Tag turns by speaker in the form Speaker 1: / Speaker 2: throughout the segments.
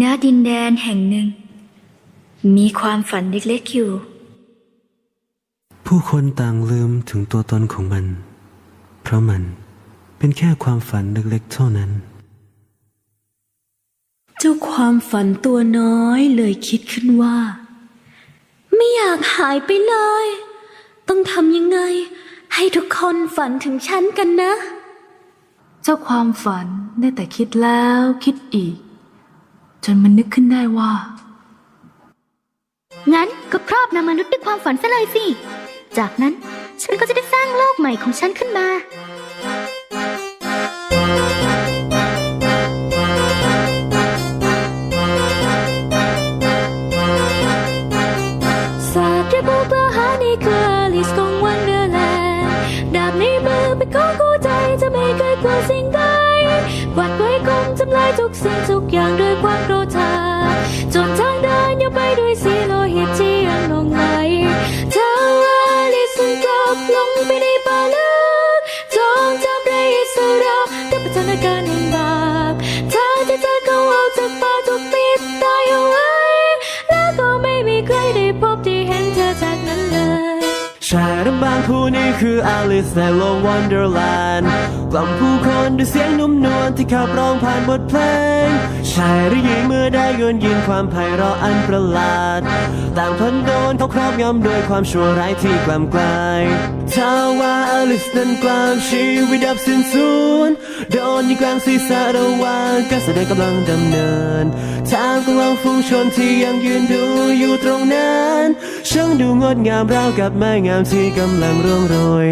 Speaker 1: ณดินแดนแห่งหนึ่ง มีความฝันเล็กๆอยู่
Speaker 2: ผู้คนต่างลืมถึงตัวตนของมัน เพราะมันเป็นแค่ความฝันเล็กๆเท่านั้น
Speaker 3: เจ้าความฝันตัวน้อยเลยคิดขึ้นว่า ไม่อยากหายไปเลย ต้องทำยังไง ให้ทุกคนฝันถึงฉันกันนะ
Speaker 4: เจ้าความฝันได้แต่คิดแล้วคิดอีก จนมันนึกขึ้นได้ว่า
Speaker 5: งั้นก็ครอบนำมนุษย์ด้วยความฝันซะเลยสิ จากนั้นฉันก็จะได้สร้างโลกใหม่ของฉันขึ้นมา
Speaker 3: ศาสตร์ผู้กล้าหาญนี่คืออลิสของวันเดอร์แลนด์ดาบในมือเป็นของคู่ใจจะไม่เคยกลัวสิ่งใดายทุกสิ่งทุกอย่างด้วยความโกรธาจนทางเดินยังไปด้วยสีโลหิตที่ยังลงไหลเธอาอลิสกลับลงไปในป่าลึกจงจำได้อิสระแต่พัฒนาการแห่งบาปทางที่เธอเข้าออกจากป่าถูกปิดตายเอาไว้แล้วก็ไม่มีใครได้พบที่เห็นเธอจากนั้นเลย
Speaker 2: ชายรำบางผู้นี้คืออลิสในโลกวันเดอร์แลนด์กล่อมผู้คนด้วยเสียงนุ่มนวลที่ขับร้องผ่านบท เพลงชายหรือหญิงเมื่อได้เงินยินความไพเราะอันประหลาด ต่างพันโดนเขาครอบงำด้วยความชั่วร้ายที่กล่ำกลายถ้าว่าอลิสนั้นกลางชีวิตดับสิ้นสูญโดนยิงกลางศีรษะระหว่างการแสดงกำลังดำเนินทางกำลังฝูงชนที่ยังยืนดูอยู่ตรงนั้นช่างดูงดงามราวกับไม้งามที่กำลังร่วงโรย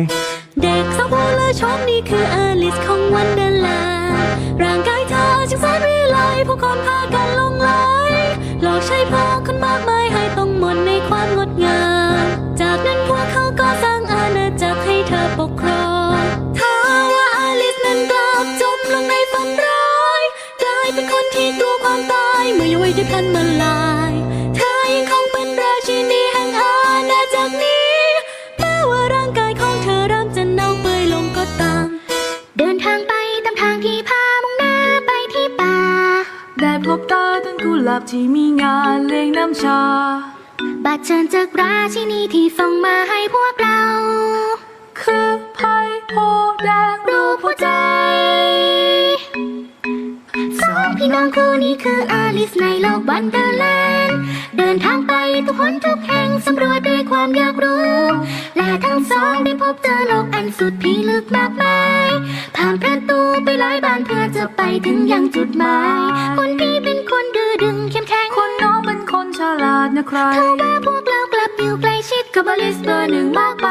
Speaker 3: เด็กสาวผู้ลอชมนี่คืออลิสของวันเดอร์แลน ผู้ ต้นกุหลา
Speaker 4: บที่มีงานเลี้ยงน้ำชา
Speaker 5: บัตรเชิญจากราชินีที่ส่งมาให้พวกเรา
Speaker 4: คือไพ่โพแดง
Speaker 5: รูปหัวใจ สองพี่น้องคู่นี้คืออาลิสในโลกวันเดอร์แลนด์ เดินทางไปทุกคนทุกแห่งสำรวจด้วยความอยากรู้ และทั้งสองได้พบเจอโลกอันสุดพิลึกมากมาย ผ่านประตูไปหลายบานเพื่อจะไปถึงยังจุดหมาย คนพี่เป็น
Speaker 4: คร
Speaker 5: เท่าว่าพวกเรากลับอยู่ใกล้ชิดกับอลิสเบอร์หนึ่งมากไป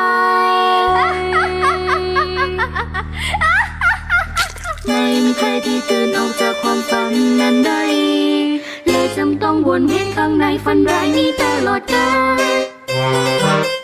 Speaker 5: ไม่มีใครที่ตื่นออกจากความฝันนั้นได้เลยจำต้องวนเวียนข้างในฝันร้ายนี้ตลอดกาล